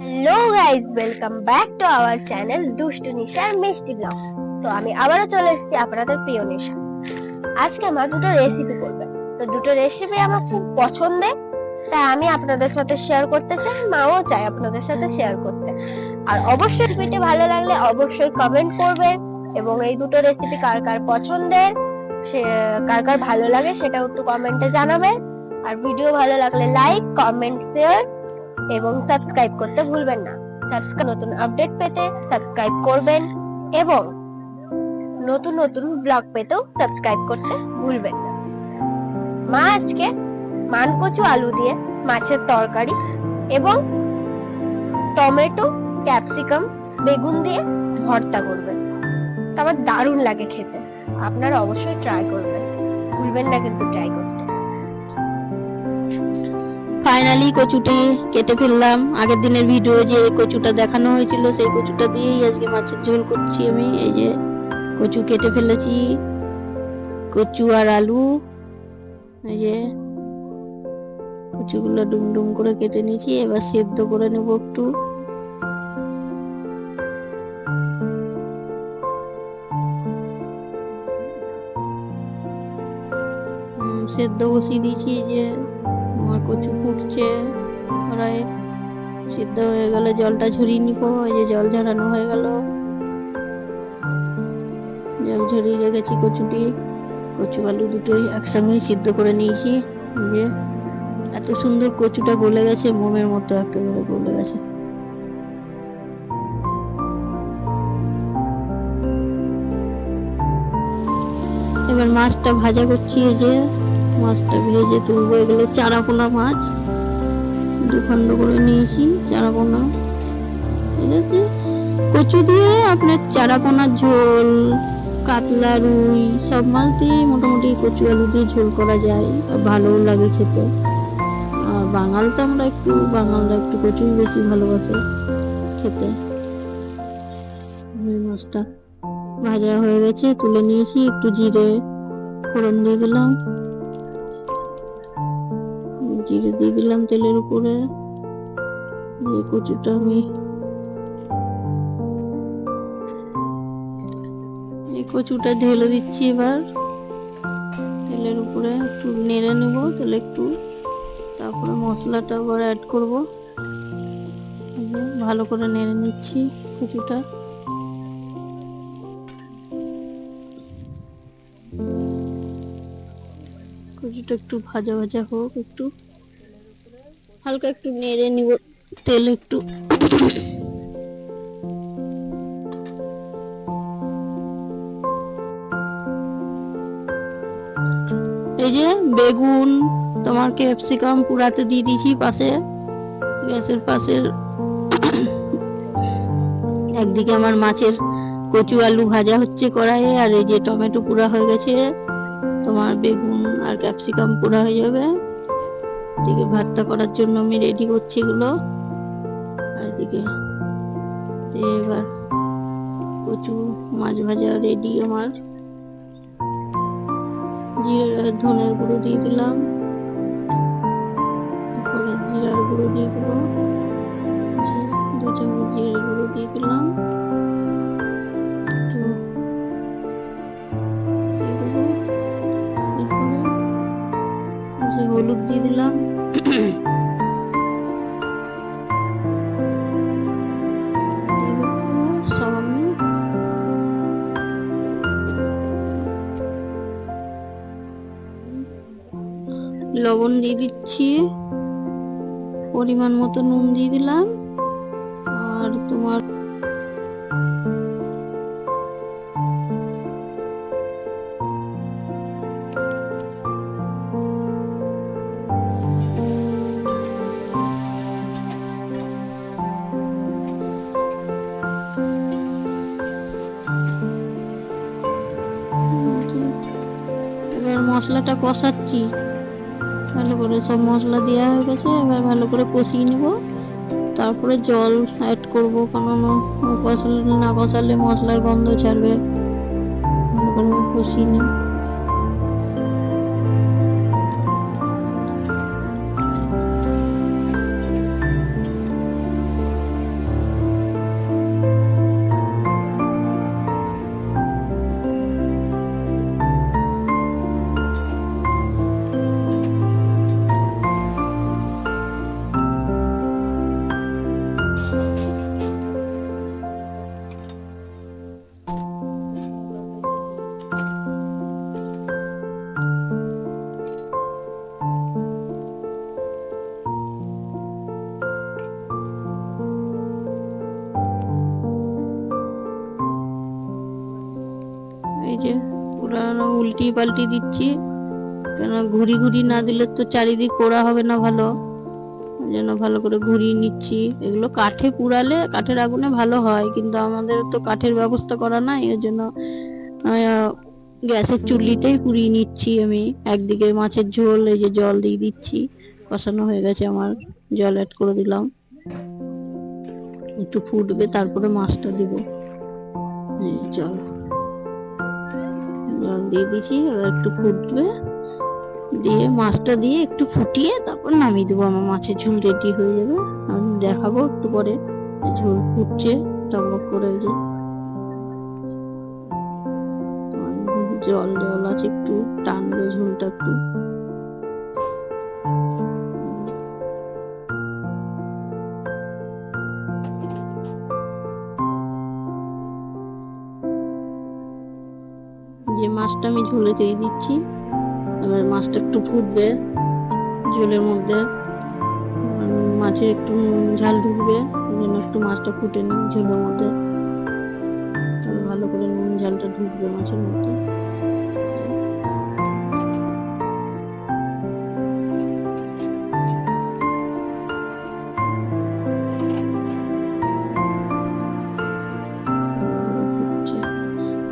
Hello guys welcome back to our channel দুষ্টু নিশার মিষ্টি ব্লগ তো আমি আবারও চলে এসেছি আপনাদের প্রিয় নিশা। আজকে আমার দুটো রেসিপি করবে। তো দুটো রেসিপি আমার খুব পছন্দের, তাই আমি আপনাদের সাথে শেয়ার করতে চাই, মাও চাই আপনাদের সাথে শেয়ার করতে। আর অবশ্যই রেসিপিটি ভালো লাগলে অবশ্যই কমেন্ট করবেন, এবং এই দুটো রেসিপি কার কার পছন্দের, সে, কার কার ভালো লাগে সেটাও একটু কমেন্টে জানাবেন। আর ভিডিও ভালো লাগলে লাইক কমেন্ট শেয়ার এবং সাবস্ক্রাইব করতে ভুলবেন না। সাবস্ক্রাইব নতুন আপডেট পেতে সাবস্ক্রাইব করবেন এবং নতুন নতুন ব্লগ পেতেও সাবস্ক্রাইব করতে ভুলবেন না। মা আজকে মানকচু আলু দিয়ে মাছের তরকারি এবং টমেটো, ক্যাপসিকাম, বেগুন দিয়ে ভর্তা করবেন। আমার দারুণ লাগে খেতে। আপনারা অবশ্যই ট্রাই করবেন। ভুলবেন না কিন্তু ট্রাই করতে। ফাইনালি কচুটি কেটে ফেললাম। আগের দিনের ভিডিও যে কচুটা দেখানো হয়েছিল, সেই কচুটা দিয়েই আজকে মাছের ঝোল করছি আমি। এই যে কচু কেটে ফেলেছি। কচু আর আলু। এই যে কচুগুলো ডুম ডুম করে কেটে নিয়েছি। এবার সেদ্ধ করে নেব একটু। সেদ্ধ বসিয়ে দিয়েছি যে কচু ফুটছে। কড়াই সিদ্ধ হয়ে গেলে, জলটা ঝরিয়ে নিব। এই যে জল ঝরানো হয়ে গেল। জল ঝরিয়ে রেখেছি কচুটি। কচু আলু দুটোই একসঙ্গেই সিদ্ধ করে নিয়েছি। যে এত সুন্দর কচুটা গলে গেছে, মোমের মতো একেবারে গলে গেছে। এবার মাছটা ভাজা করছি যে মাছটা ভেজে তুলবো এগুলো চারাপোনা মাছ। দুখণ্ড করে নিয়েছি চারাপোনা। ঠিক আছে? কচু দিয়ে আপনার চারাপোনার ঝোল, কাতলা, রুই, সব মাছ দিয়ে মোটামুটি কচু আলু দিয়ে ঝোল করা যায় ভালোও লাগে খেতে। আর বাঙাল তো আমরা একটু, বাঙালরা একটু কচুই বেশি ভালোবাসে খেতে। মাছটা ভাজা হয়ে গেছে, তুলে নিয়েছি, একটু জিরে ফোড়ন দিয়ে দিলাম। জিরে দিয়ে দিলাম তেলের উপরে। দিয়ে কচুটা আমি এই কচুটা ঢেলে দিচ্ছি এবার। তেলের উপরে একটু নেড়ে নেব, তাহলে একটু তারপরে মশলাটা আবার অ্যাড করব। ভালো করে নেড়ে নিচ্ছি কচুটা। কচুটা একটু ভাজা ভাজা হোক একটু। হালকা একটু নেড়ে নিব, তেল একটু। এই যে বেগুন, তোমার ক্যাপসিকাম পুরাতে দিয়ে দিয়েছি পাশে। গ্যাসের পাশের একদিকে আমার মাছের কচু আলু ভাজা হচ্ছে কড়াইয়ে, আর এই যে টমেটো পুরা হয়ে গেছে, তোমার বেগুন আর ক্যাপসিকাম পুরা হয়ে যাবে। এদিকে ভাতটা করার জন্য আমি রেডি করছি এগুলো। আর এদিকে এবার কচু মাছ ভাজা রেডি আমার। জিরে, ধনের গুঁড়ো দিয়ে দিলাম। তারপরে জিরার গুঁড়ো দিয়ে দিলো দু চামচ জিরে গুঁড়ো দিয়ে দিলাম। দিয়ে দিলাম। লবণ দিয়ে দিচ্ছি। পরিমাণ মতো নুন দিয়ে দিলাম। মশলাটা কষাচ্ছি। ভালো করে সব মশলা দেওয়া হয়ে গেছে, এবার ভালো করে কষিয়ে নিব। তারপরে জল অ্যাড করব, কারণ কষালে না কষালে মশলার গন্ধ ছাড়বে। ভালো করে কষিয়ে নিই। উল্টি পাল্টি দিচ্ছি। কেন ঘুরি ঘুরি না দিলে তো চারিদিক পোড়া হবে না ভালো। জন্য ভালো করে ঘুরিয়ে নিচ্ছি। এগুলো কাঠে পুড়ালে কাঠের আগুনে ভালো হয়, কিন্তু আমাদের তো কাঠের ব্যবস্থা করা নাই এর জন্য গ্যাসের চুল্লিতেই পুড়িয়ে নিচ্ছি আমি। একদিকে মাছের ঝোল, এই যে জল দিয়ে দিচ্ছি। কষানো হয়ে গেছে আমার, জল অ্যাড করে দিলাম। একটু ফুটবে, তারপরে মাছটা দিব। জল দিয়ে দিছি এবার একটু ফুটবে। দিয়ে মাছটা দিয়ে একটু ফুটিয়ে তারপর নামিয়ে দেবো। আমার মাছের ঝোল রেডি হয়ে যাবে আমি দেখাবো একটু পরে ঝোল ফুটছে টকবক করে যে জল জল আছে, একটু টানবে ঝোলটা একটু। ঝোলে দিয়ে দিচ্ছি। এবার মাছটা একটু ফুটবে ঝোলের মধ্যে। মাছে একটু ঝাল ঢুকবে ওই জন্য একটু মাছটা ফুটে নিই ঝোলের মধ্যে। ভালো করে নুন ঝালটা ঢুকবে মাছের মধ্যে।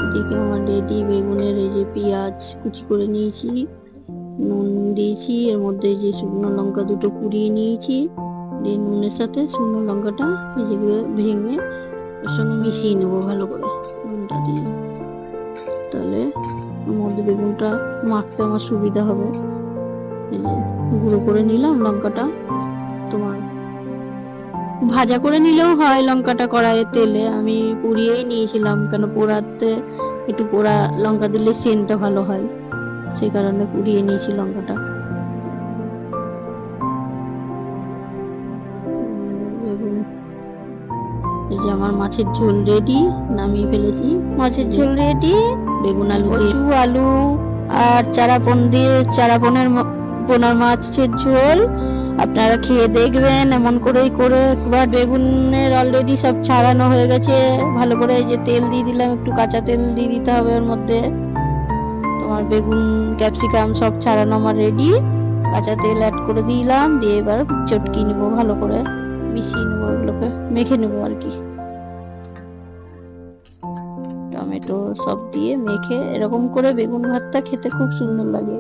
এদিকে আমার রেডি যে পেঁয়াজ কুচি করে নিয়েছি, নুন দিয়েছি, এর মধ্যে যে শুকনো লঙ্কা দুটো পুড়িয়ে নিয়েছি, দিয়ে নুনের সাথে শুকনো লঙ্কাটা যেগুলো ভেঙে ওর সঙ্গে মিশিয়ে নেব ভালো করে নুনটা দিয়ে। তাহলে মধ্যে বেগুনটা মাখতে আমার সুবিধা হবে। গুঁড়ো করে নিলাম লঙ্কাটা, তোমার ভাজা করে নিলেও হয় লঙ্কাটা কড়াইয়ে তেলে। আমি পুড়িয়েই নিয়েছিলাম কেন পোড়াতে একটু পোড়া লঙ্কা দিলে সেন্টটা ভালো হয়। সেই কারণে পুড়িয়ে নিয়েছি লঙ্কাটা। এই যে আমার মাছের ঝোল রেডি নামিয়ে ফেলেছি। মাছের ঝোল রেডি বেগুন আলু কচু, আলু, আর চারাপন দিয়ে, চারাপনের পোনার মাছের ঝোল। আপনারা খেয়ে দেখবেন, এমন করেই করে একবার বেগুনের অলরেডি সব ছাড়ানো হয়ে গেছে। ভালো করে এই যে তেল দিয়ে দিলাম, একটু কাঁচা তেল দিয়ে দিতে হবে ওর মধ্যে। তোমার বেগুন, ক্যাপসিকাম সব ছাড়ানো আমার রেডি কাঁচা তেল অ্যাড করে দিলাম, দিয়ে এবার চটকি নেব ভালো করে। মিশিয়ে নেব ওগুলোকে, মেখে নেব আর কি। টমেটো সব দিয়ে মেখে এরকম করে বেগুন ভাতটা খেতে খুব সুন্দর লাগে।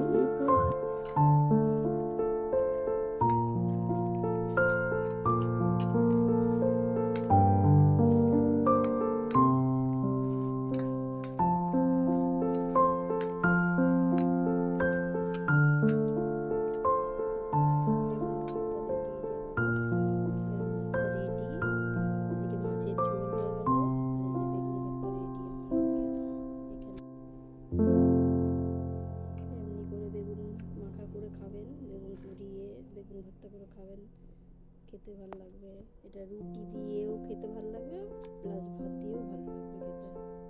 করে খাবেন। খেতে ভালো লাগবে। এটা রুটি দিয়েও খেতে ভালো লাগবে প্লাস ভাত দিয়েও ভালো লাগবে খেতে।